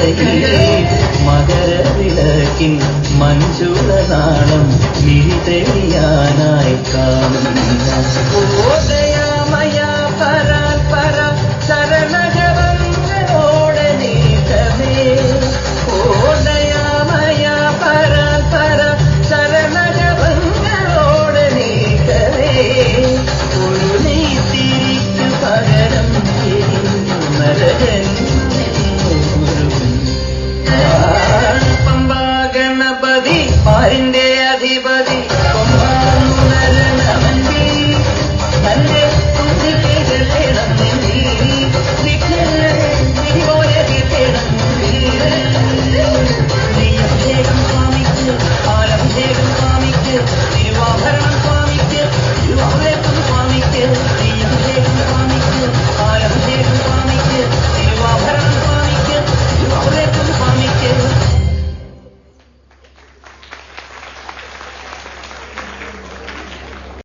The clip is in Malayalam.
മാമലയിലെ മകരവിളക്കിൻ മഞ്ചുളനാളം മിഴിതെളി